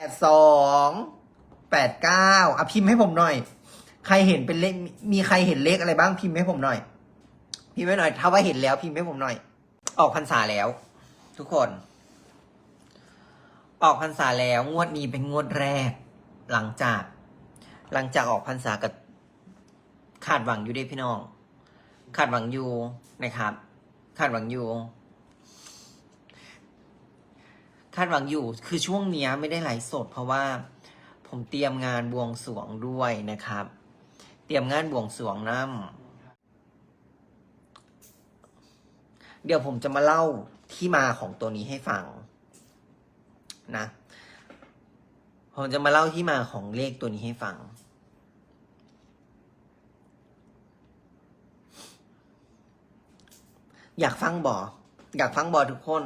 แปดสองแปดเก้าอะพิมพ์ให้ผมหน่อย ใครเห็นเป็นเลขมีใครเห็นเลขอะไรบ้างพิมพ์ให้ผมหน่อย พิมพ์ให้หน่อย ถ้าว่าเห็นแล้วพิมพ์ให้ผมหน่อย ออกพรรษาแล้ว ทุกคน ออกพรรษาแล้วงวดนี้เป็นงวดแรก หลังจาก หลังจากออกพรรษากับคาดหวังอยู่ด้พี่น้องคาดหวังอยู่นะครับคาดหวังอยู่ คาดหวังอยู่คือช่วงเนี้ยไม่ได้ไลฟ์สด เพราะว่าผมเตรียมงานบวงสวงด้วยนะครับ เตรียมงานบวงสวงน้ำเดี๋ยวผมจะมาเล่าที่มาของตัวนี้ให้ฟังนะ ผมจะมาเล่าที่มาของเลขตัวนี้ให้ฟังอยากฟังบออยากฟังบอทุกคน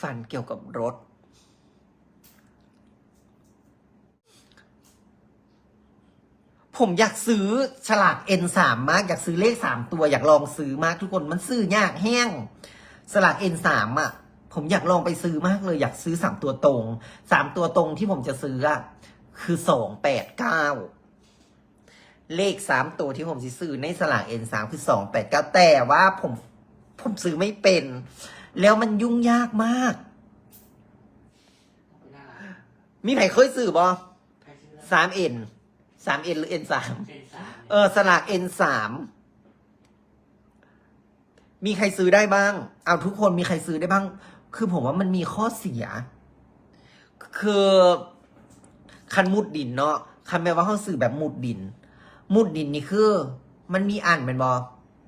ฝันเกี่ยวกับรถ ผมอยากซื้อฉลาก N3 มาก อยากซื้อเลขสามตัว อยากลองซื้อมากทุกคนมันซื้อยากแห้งสลาก N3 อะ ผมอยากลองไปซื้อมากเลย อยากซื้อสามตัวตรงสามตัวตรงที่ผมจะซื้ออะคือสองแปดเก้าเลขสามตัวที่ผมจะซื้อในสลาก N3 คือสองแปดเก้าแต่ว่าผมผมซื้อไม่เป็น แล้วมันยุ่งยากมาก มีใครเคยซื้อบอสามเอ็นสามเอ็นหรือเอ็นสามเออ สลาก N3 มีใครซื้อได้บ้าง เอาทุกคนมีใครซื้อได้บ้าง คือผมว่ามันมีข้อเสีย คือคันมุดดินเนาะคันแปลว่าเขาซื้อแบบมุดดิน มุดดินนี่คือ มันมีอ่านเป็นบอ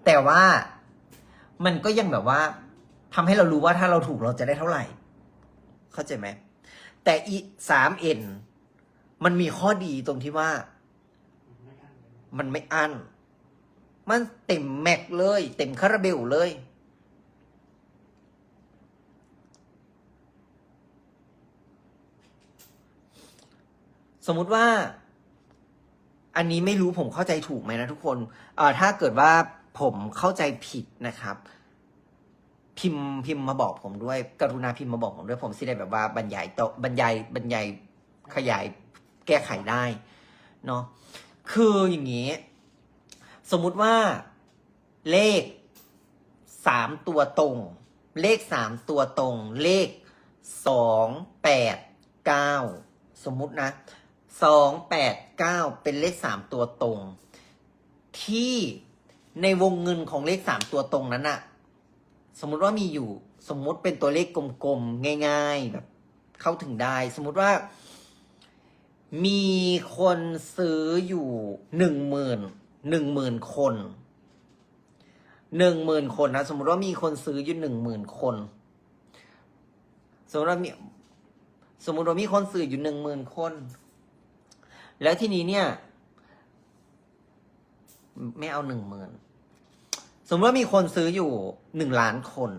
แต่ว่ามันก็ยังแบบว่า ทำให้เรารู้ว่าถ้าเราถูกเราจะได้เท่าไหร่ เข้าใจไหม แต่อีสามเอ็นมันมีข้อดีตรงที่ว่า มันไม่อัน มันเต็มแม็กเลย เต็มคาราเบลเลย สมมุติว่า อันนี้ไม่รู้ผมเข้าใจถูกไหมนะทุกคน เอ่อถ้าเกิดว่าผมเข้าใจผิดนะครับ พิมพ์พิมพ์มาบอกผมด้วย กรุณาพิมพ์มาบอกผมด้วยผมสิได้แบบว่าบรรยายโตบรรยายบรรยายขยายแก้ไขได้เนาะคืออย่างนี้ สมมุติว่าเลขสามตัวตรง เลขสามตัวตรง เลขสองแปดเก้าสมมุตินะสองแปดเก้าเป็นเลขสามตัวตรง ที่ในวงเงินของเลขสามตัวตรงนั้นอะ สมมุติว่ามีอยู่สมมุติเป็นตัวเลขกลมๆ ง่ายๆแบบเข้าถึงได้ สมมุติว่า มีคนซื้ออยู่หนึ่งหมื่นหนึ่งหมื่นคนหนึ่งหมื่นคนนะสมมติว่ามีคนซื้ออยู่หนึ่งหมื่นคน สมมติว่ามีสมมติว่ามีคนซื้ออยู่หนึ่งหมื่นคน แล้วทีนี้เนี่ย ไม่เอาหนึ่งหมื่น สมมติว่ามีคนซื้ออยู่หนึ่งล้านคน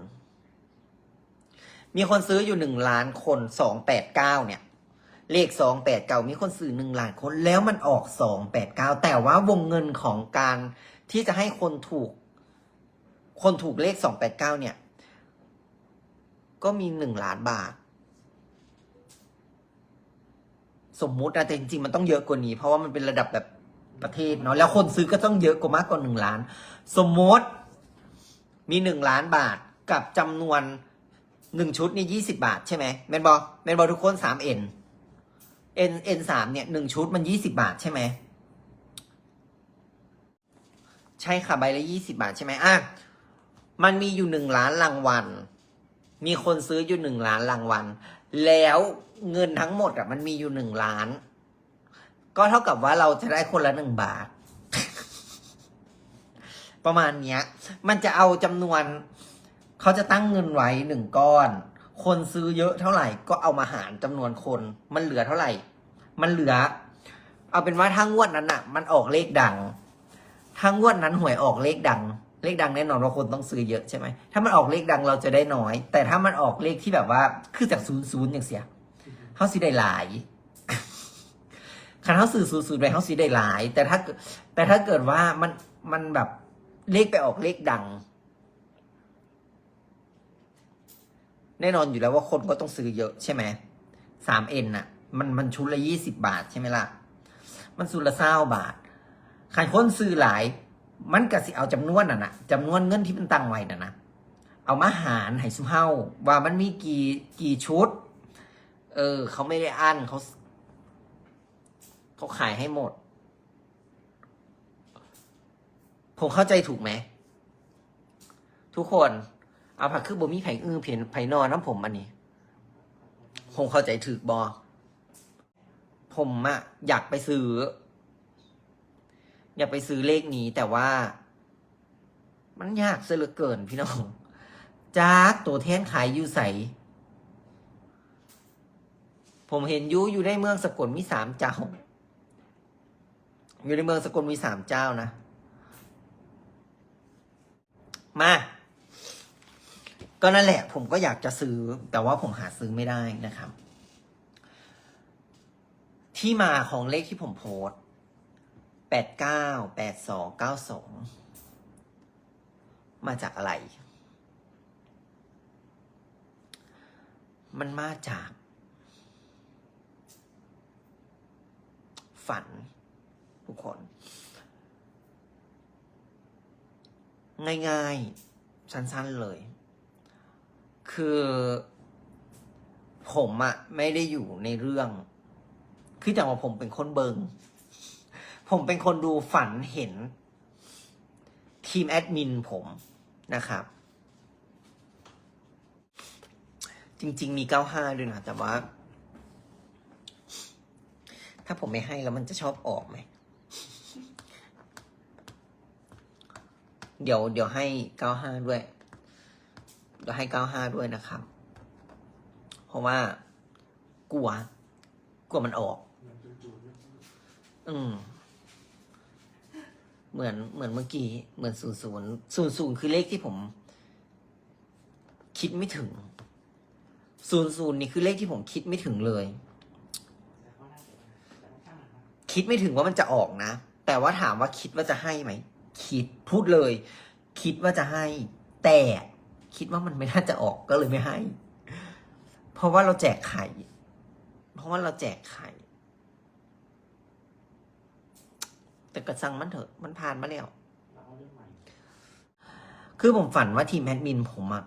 มีคนซื้ออยู่หนึ่งล้านคนสองแปดเก้าเนี่ย เลขสองแปดเก้ามีคนซื้อหนึ่งล้านคน แล้วมันออกสองแปดเก้าแต่ว่าวงเงินของการที่จะให้คนถูก คนถูกเลขสองแปดเก้าเนี่ย ก็มีหนึ่งล้านบาท สมมุตินะแต่จริงๆมันต้องเยอะกว่านี้ เพราะว่ามันเป็นระดับแบบประเทศเนาะแล้วคนซื้อก็ต้องเยอะกว่ามากกว่าหนึ่งล้าน สมมติ มีหนึ่งล้านบาทกับจำนวนหนึ่งชุดนี่ยี่สิบาทใช่ไหมแมนบอแมนบอทุกคนสามเอ็น N N สามเนี่ยหนึ่งชุดมันยี่สิบาทใช่ไหมใช่ค่ะใบละยี่สิบาทใช่ไหมอะมันมีอยู่หนึ่งล้านรางวัล มีคนซื้ออยู่หนึ่งล้านรางวัล แล้วเงินทั้งหมดอะมันมีอยู่หนึ่งล้าน ก็เท่ากับว่าเราจะได้คนละหนึ่งบาท ประมาณเนี้ย มันจะเอาจำนวน เขาจะตั้งเงินไว้หนึ่งก้อน คนซื้อเยอะเท่าไหร่ก็เอามาหารจำนวนคน มันเหลือเท่าไหร่ มันเหลือ เอาเป็นว่าถ้างวดนั้นอะมันออกเลขดังถ้างวดนั้นหวยออกเลขดัง เลขดังแน่นอนว่าคนต้องซื้อเยอะใช่ไหมถ้ามันออกเลขดังเราจะได้น้อย แต่ถ้ามันออกเลขที่แบบว่าคือจากศูนย์ศูนย์อย่างเสียเขาสิได้หลายคันเขาสื่อศูนย์ศูนย์ไปเขาสิได้หลาย แต่ถ้าแต่ถ้าเกิดว่ามันมันแบบ เลขไปออกเลขดัง แน่นอนอยู่แล้วว่าคนก็ต้องซื้อเยอะใช่ไหมสามเอ็นน่ะ มันมันชุดละยี่สิบบาทใช่ไหมล่ะ มันชุดละเศร้าบาทขายคนซื้อหลาย มันก็สิเอาจำนวนน่ะนะจำนวนเงินที่มันตั้งไว้น่ะนะเอามาหารให้ซุเฮาว่ามันมีกี่กี่ชุด เออ เขาไม่ได้อั้นเขาเขาขายให้หมด ผมเข้าใจถูกไหม ทุกคน เอาผักคือบ่มีไผ่อื้อเพียนไผ่นอนน้ำผมอันนี้ ผมเข้าใจถูกบอผมอะอยากไปซื้อ อยากไปซื้อเลขนี้แต่ว่า มันยากเสียเหลือเกินพี่น้องจากตัวแทนขายอยู่ใส ผมเห็นยูอยู่ในเมืองสกลมีสามเจ้า อยู่ในเมืองสกลมีสามเจ้านะ มา ก็นั่นแหละ ผมก็อยากจะซื้อ แต่ว่าผมหาซื้อไม่ได้นะครับ ที่มาของเลขที่ผมโพสแปดเก้าแปดสองเก้าสองมาจากอะไร มันมาจาก ฝันทุกคน ง่ายๆ สั้นๆเลย คือผมอะไม่ได้อยู่ในเรื่อง คือจากว่าผมเป็นคนเบิง ผมเป็นคนดูฝันเห็น ทีมแอดมินผมนะครับ จริง ๆ มี 95 ด้วยนะ แต่ว่า ถ้าผมไม่ให้แล้วมันจะชอบออกไหม เดี๋ยวเดี๋ยวให้95ด้วย เดี๋ยวให้95ด้วยนะครับ เพราะว่ากลัว กลัวมันออก อืม เหมือนเหมือนเมื่อกี้ เหมือนศูนย์ศูนย์ศูนย์ศูนย์คือเลขที่ผม คิดไม่ถึงศูนย์ศูนย์นี่คือเลขที่ผมคิดไม่ถึงเลย คิดไม่ถึงว่ามันจะออกนะ แต่ว่าถามว่าคิดว่าจะให้ไหม คิดพูดเลย คิดว่าจะให้ แต่คิดว่ามันไม่น่าจะออกก็เลยไม่ให้ เพราะว่าเราแจกไข่ เพราะว่าเราแจกไข่ แต่กระซังมันเถอะมันผ่านมาแล้วคือผมฝันว่าทีมแอดมินผมอะ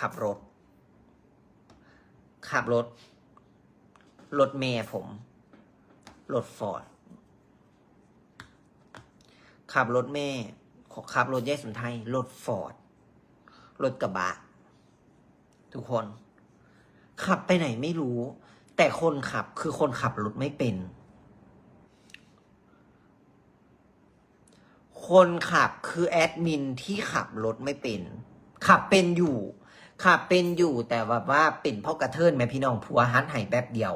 ขับรถ ขับรถ รถเมย์ผม รถฟอร์ด ขับรถเมย์ขับรถแยกสุนไทย รถฟอร์ด รถกระบะ ทุกคน ขับไปไหนไม่รู้ แต่คนขับคือคนขับรถไม่เป็น คนขับคือแอดมินที่ขับรถไม่เป็น ขับเป็นอยู่ ขับเป็นอยู่แต่แบบว่าเป็นเพ่อกระเทินแม่พี่น้องผัวหันหายแป๊บเดียว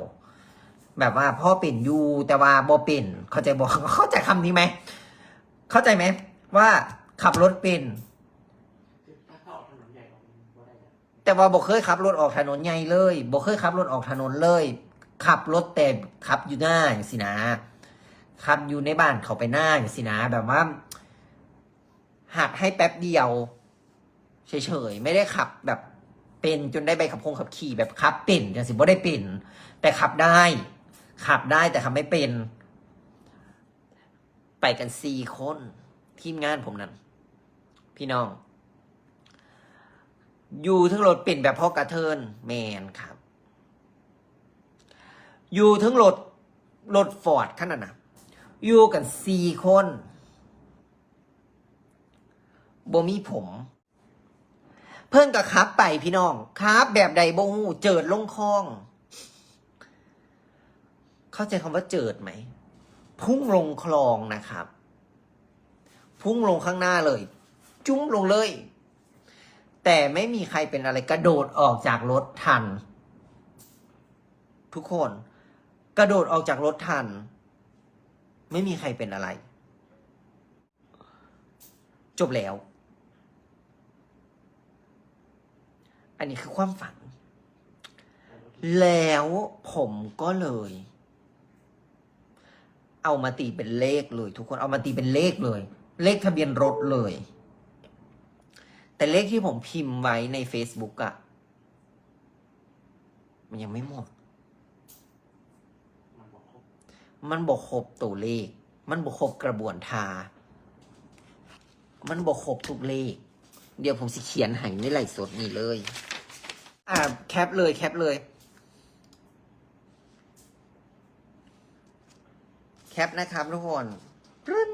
แบบว่าพ่อเป็นอยู่แต่ว่าบ่เป็น เข้าใจบอกเข้าใจคำนี้ไหม เข้าใจไหมว่าขับรถเป็น แต่ว่าบ่เคยขับรถออกถนนใหญ่เลยบ่เคยขับรถออกถนนเลย ขับรถแต่ขับอยู่หน้าอย่างสินะขับอยู่ในบ้านเขาไปหน้าอย่างสินะแบบว่าหักให้แป๊บเดียวเฉยๆไม่ได้ขับแบบเป็นจนได้ใบขับคงขับขี่แบบขับเป็นอย่างสิบ่ได้เป็น แต่ขับได้ ขับได้แต่ขับไม่เป็น ไปกันสี่คนทีมงานผมนั่นพี่น้อง อยู่ทั้งรถเป็นแบบพ่อกระเทินแมนครับ อยู่ทั้งรถรถฟอร์ดขนาดนะอยู่กันสี่คนบ่มีผม เพิ่งกับครับไปพี่น้องครับ แบบใดบ่ฮู้เจิดลงคลอง เข้าใจคำว่าเจิดไหม พุ่งลงคลองนะครับ พุ่งลงข้างหน้าเลย จุ้มลงเลย แต่ไม่มีใครเป็นอะไรกระโดดออกจากรถทัน ทุกคน กระโดดออกจากรถทัน ไม่มีใครเป็นอะไร จบแล้ว อันนี้คือความฝัน แล้วผมก็เลย เอามาตีเป็นเลขเลย ทุกคนเอามาตีเป็นเลขเลย เลขทะเบียนรถเลย แต่เลขที่ผมพิมพ์ไว้ใน Facebook อะมันยังไม่หมด มันบอกครบมันบอกตัวเลข มันบอกครบกระบวนทา มันบอกครบทุกเลข เดี๋ยวผมสิเขียนให้ในไลฟ์สดนี่เลย อ่าแคปเลยแคปเลย แคปนะครับทุกคนปรึ้น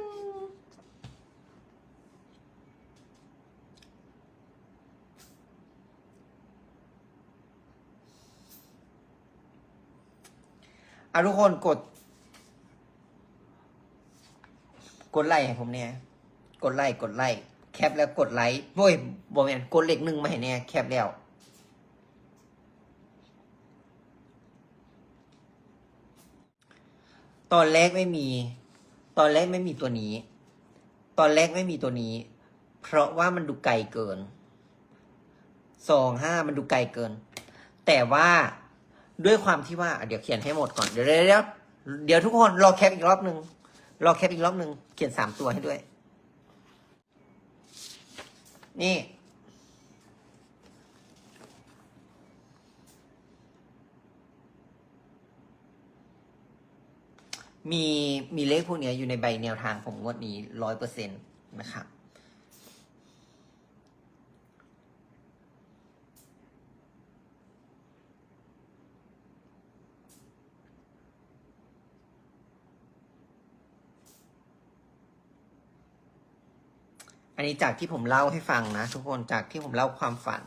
อะทุกคนกด กดไลค์ให้ผมเนี่ย กดไลค์กดไลค์แคปแล้วกดไลค์โอ้ยบอกแมนกดเลขหนึ่งมาให้เนี่ยแคปแล้ว ตอนแรกไม่มี ตอนแรกไม่มีตัวนี้ ตอนแรกไม่มีตัวนี้ เพราะว่ามันดูไกลเกินสองห้ามันดูไกลเกิน แต่ว่าด้วยความที่ว่า เดี๋ยวเขียนให้หมดก่อนเดี๋ยวเดี๋ยวเดี๋ยวเดี๋ยวทุกคนรอแคปอีกรอบหนึ่งรอแคปอีกรอบหนึ่งเขียนสามตัวให้ด้วย นี่ มีมีเลขพวกนี้อยู่ในใบแนวทางผมงวดนี้ร้อยเปอร์เซ็นต์นะครับอันนี้จากที่ผมเล่าให้ฟังนะ ทุกคนจากที่ผมเล่าความฝัน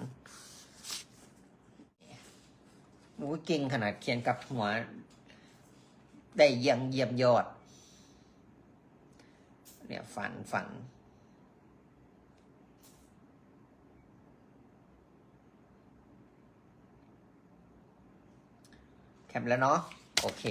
อู้เก่งขนาดเขียนกับหัว ได้เยี่ยงเยี่ยมยอด เนี่ยฝันฝัน แคปแล้วเนาะโอเค